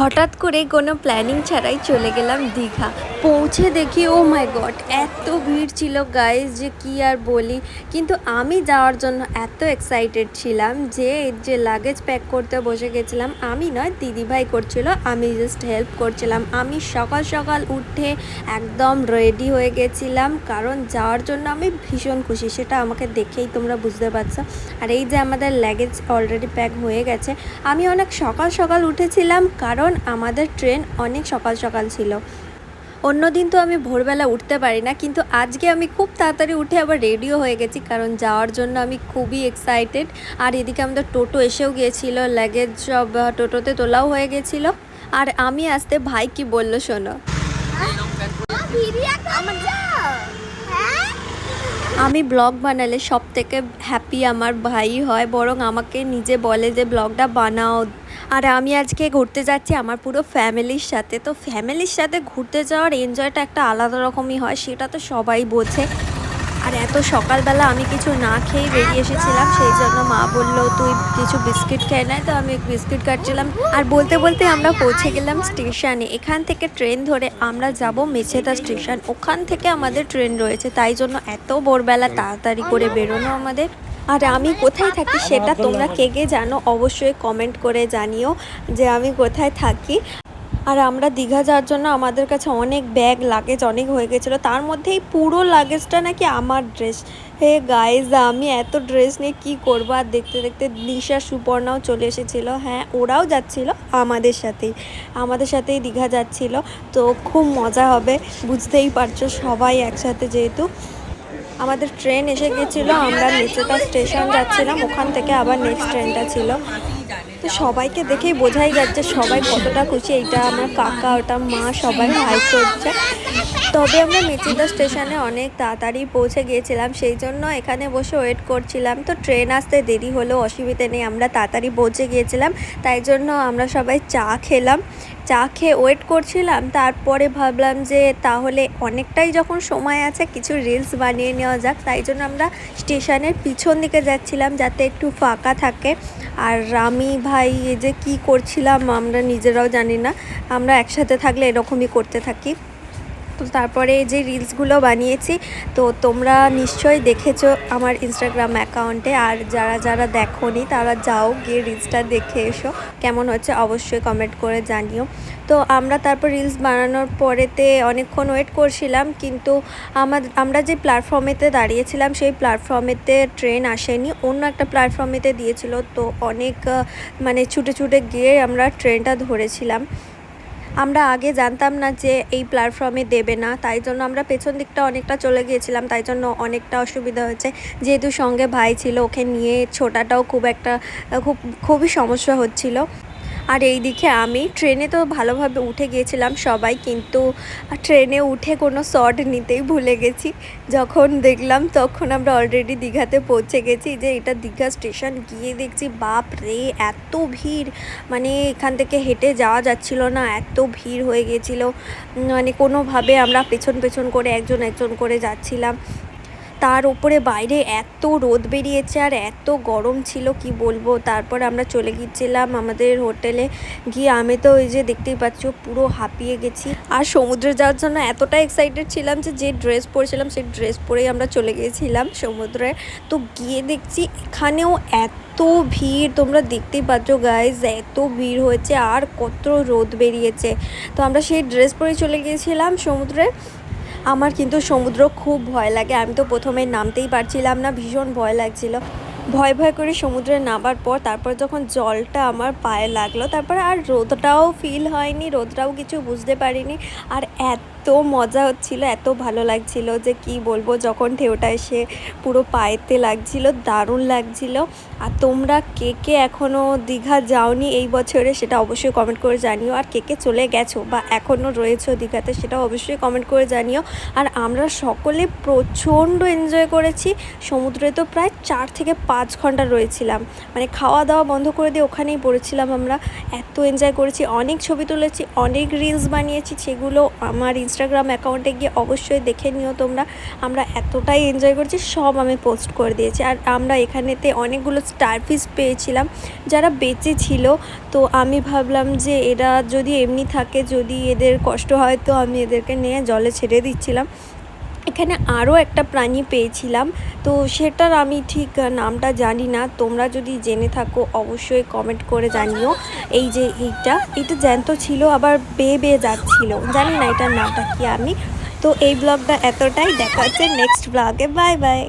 হঠাৎ করে কোনো প্ল্যানিং ছাড়াই চলে গেলাম দীঘা। পৌঁছে দেখি ও মাই গড এত ভিড় ছিল গাইজ যে কি আর বলি। কিন্তু আমি যাওয়ার জন্য এত এক্সাইটেড ছিলাম যে যে লাগেজ প্যাক করতে বসে গেছিলাম, আমি নয়, দিদিভাই করছিল, আমি জাস্ট হেল্প করছিলাম। আমি সকাল সকাল উঠে একদম রেডি হয়ে গেছিলাম, কারণ যাওয়ার জন্য আমি ভীষণ খুশি, সেটা আমাকে দেখেই তোমরা বুঝতে পারছ। আর এই যে আমাদের লাগেজ অলরেডি প্যাক হয়ে গেছে, আমি অনেক সকাল সকাল উঠেছিলাম, কারণ আমাদের ট্রেন অনেক সকাল সকাল ছিল। অন্য দিন তো আমি ভোরবেলা উঠতে পারি না, কিন্তু আজকে আমি খুব তাড়াতাড়ি উঠে আবার রেডিও হয়ে গেছি, কারণ যাওয়ার জন্য আমি খুবই এক্সাইটেড আর এদিকে আমাদের টোটো এসেও গিয়েছিল লাগেজ সব টোটোতে তোলাও হয়ে গেছিল। আর আমি আসতে ভাই কি বলল শোনো। আমি ব্লগ বানালে সব থেকে হ্যাপি আমার ভাই হয়, বরং আমাকে নিজে বলে যে ব্লগটা বানাও। আর আমি আজকে ঘুরতে যাচ্ছি আমার পুরো ফ্যামিলির সাথে। তো ফ্যামিলির সাথে ঘুরতে যাওয়ার এনজয়টা একটা আলাদা রকমই হয়, সেটা তো সবাই বোঝে। আর এত সকালবেলা আমি কিছু না খেয়েই বেরিয়ে এসেছিলাম, সেই জন্য মা বলল, তুই কিছু বিস্কিট খেয়ে নেয় তো আমি বিস্কিট কাটছিলাম। আর বলতে বলতে আমরা পৌঁছে গেলাম স্টেশনে। এখান থেকে ট্রেন ধরে আমরা যাব মেছেদা স্টেশন। ওখান থেকে আমাদের ট্রেন রয়েছে, তাই জন্য এত ভোরবেলা তাড়াতাড়ি করে বেরোনো আমাদের। আর আমি কোথায় থাকি সেটা তোমরা কে কে জানো অবশ্যই কমেন্ট করে জানিও যে আমি কোথায় থাকি। আর আমরা দীঘা যাওয়ার জন্য আমাদের কাছে অনেক ব্যাগ লাগেজ অনেক হয়ে গেছিল। তার মধ্যে এই পুরো লাগেজটা নাকি আমার ড্রেস হে গাইজ আমি এত ড্রেস নিয়ে কী করব? আর দেখতে দেখতে নিশা সুপর্ণাও চলে এসেছিল। হ্যাঁ ওরাও যাচ্ছিল আমাদের সাথেই। আমাদের সাথেই দীঘা যাচ্ছিল। তো খুব মজা হবে বুঝতেই পারছ সবাই একসাথে যেহেতু। আমাদের ট্রেন এসে গেছিল, আমরা নিচেটা স্টেশন যাচ্ছিলাম, ওখান থেকে আবার নেক্সট ট্রেনটা ছিল। তো সবাইকে দেখেই বোঝাই যাচ্ছে সবাই কতটা খুশি, এইটা আমার কাকা, ওটা মা সবাই হাই করছে। তবে আমরা মেচিদা স্টেশনে অনেক তাড়াতাড়ি পৌঁছে গিয়েছিলাম, সেই জন্য এখানে বসে ওয়েট করছিলাম। তো ট্রেন আসতে দেরি হলেও অসুবিধে নেই, আমরা তাড়াতাড়ি পৌঁছে গিয়েছিলাম, তাই জন্য আমরা সবাই চা খেলাম। চা খেয়ে ওয়েট করছিলাম, তারপরে ভাবলাম যে তাহলে অনেকটাই যখন সময় আছে কিছু রিলস বানিয়ে নেওয়া যাক, তাই জন্য আমরা স্টেশনের পিছন দিকে যাচ্ছিলাম যাতে একটু ফাঁকা থাকে। আর রামি ভাই যে কি করছিলাম আমরা নিজেরাও জানি না, আমরা একসাথে থাকলে এরকমই করতে থাকি। তো তারপরে যে রিলসগুলো বানিয়েছি, তো তোমরা নিশ্চয়ই দেখেছ আমার ইনস্টাগ্রাম অ্যাকাউন্টে আর যারা যারা দেখোনি, তারা যাও গিয়ে রিলসটা দেখে এসো। কেমন হচ্ছে অবশ্যই কমেন্ট করে জানিও। তো আমরা তারপর রিলস বানানোর পরেতে অনেকক্ষণ ওয়েট করছিলাম, কিন্তু আমাদের আমরা যে প্ল্যাটফর্মেতে দাঁড়িয়েছিলাম, সেই প্ল্যাটফর্মেতে ট্রেন আসেনি। অন্য একটা প্ল্যাটফর্মেতে দিয়েছিল, তো অনেক মানে ছুটে ছুটে গিয়ে আমরা ট্রেনটা ধরেছিলাম। আমরা আগে জানতাম না যে এই প্ল্যাটফর্মে দেবে না, তাই জন্য আমরা পেছন দিকটা অনেকটা চলে গিয়েছিলাম, তাই জন্য অনেকটা অসুবিধা হয়েছে। যেহেতু সঙ্গে ভাই ছিল, ওকে নিয়ে ছোটাটাও খুব একটা, খুব, খুবই সমস্যা হচ্ছিল। আর এই দিকে আমি ট্রেনে তো ভালোভাবে উঠে গিয়েছিলাম সবাই, কিন্তু ট্রেনে উঠে কোনো শর্ট নিতেই ভুলে গেছি। যখন দেখলাম তখন আমরা অলরেডি দীঘাতে পৌঁছে গেছি যে এটা দীঘা স্টেশন গিয়ে দেখছি, বাপ রে, এত ভিড়। মানে এখান থেকে হেঁটে যাওয়া যাচ্ছিল না, এত ভিড় হয়ে গেছিল মানে কোনোভাবে আমরা পেছন পেছন করে একজন একজন করে যাচ্ছিলাম। তার উপরে বাইরে এত রোদ বেরিয়েছে আর এত গরম ছিল, কি বলব? তারপর আমরা চলে গিয়েছিলাম আমাদের হোটেলে। গিয়ে আমি তো ওই যে দেখতেই পাচ্ছ, পুরো হাঁপিয়ে গেছি। আর সমুদ্রে যাওয়ার জন্য এতটা এক্সাইটেড ছিলাম যে যে ড্রেস পরেছিলাম সেই ড্রেস পরেই আমরা চলে গিয়েছিলাম সমুদ্রে। তো গিয়ে দেখছি এখানেও এত ভিড়, তোমরা দেখতেই পাচ্ছ গাইজ এত ভিড় হয়েছে আর কত রোদ বেরিয়েছে। তো আমরা সেই ড্রেস পরে চলে গিয়েছিলাম সমুদ্রে। আমার কিন্তু সমুদ্র খুব ভয় লাগে। আমি তো প্রথমে নামতেই পারছিলাম না, ভীষণ ভয় লাগছিল। ভয় ভয় করে সমুদ্রে নামার পর, তারপর যখন জলটা আমার পায়ে লাগল, তারপর আর রোদটাও ফিল হয়নি, রোদটাও কিছু বুঝতে পারিনি। আর এত মজা হচ্ছিল, এত ভালো লাগছিল যে কি বলব, যখন ঢেউটা এসে পুরো পায়েতে লাগছিল, দারুণ লাগছিল। আর তোমরা কে কে এখনও দীঘা যাওনি এই বছরে সেটা অবশ্যই কমেন্ট করে জানিও। আর কে কে চলে গেছো বা এখনও রয়েছো দীঘাতে সেটা অবশ্যই কমেন্ট করে জানিও। আর আমরা সকলে প্রচণ্ড এনজয় করেছি, সমুদ্রে তো প্রায় চার থেকে পাঁচ ঘণ্টা রয়েছিলাম। মানে খাওয়া দাওয়া বন্ধ করে দিয়ে ওখানেই পড়েছিলাম আমরা। এত এনজয় করেছি, অনেক ছবি তুলেছি, অনেক রিলস বানিয়েছি, সেগুলো আমার ইনস্টাগ্রাম অ্যাকাউন্টে গিয়ে অবশ্যই দেখে নিও তোমরা। আমরা এতটাই এনজয় করছি, সব আমি পোস্ট করে দিয়েছি। আর আমরা এখানেতে অনেকগুলো স্টার ফিস পেয়েছিলাম, যারা বেঁচে ছিল। তো আমি ভাবলাম যে এরা যদি এমনি থাকে, যদি এদের কষ্ট হয়, তো আমি এদেরকে নিয়ে জলে ছেড়ে দিচ্ছিলাম। এখানে আরও একটা প্রাণী পেয়েছিলাম। তো সেটার আমি ঠিক নামটা জানি না। তোমরা যদি জেনে থাকো, অবশ্যই কমেন্ট করে জানিও। এই যে এইটা, এটা জ্যান্ত ছিল, আবার বেয়ে বেয়ে যাচ্ছিল। জানি না এটার নামটা কি আমি। তো এই ব্লগটা এতটাই। দেখা হচ্ছে নেক্সট ব্লগে বাই বাই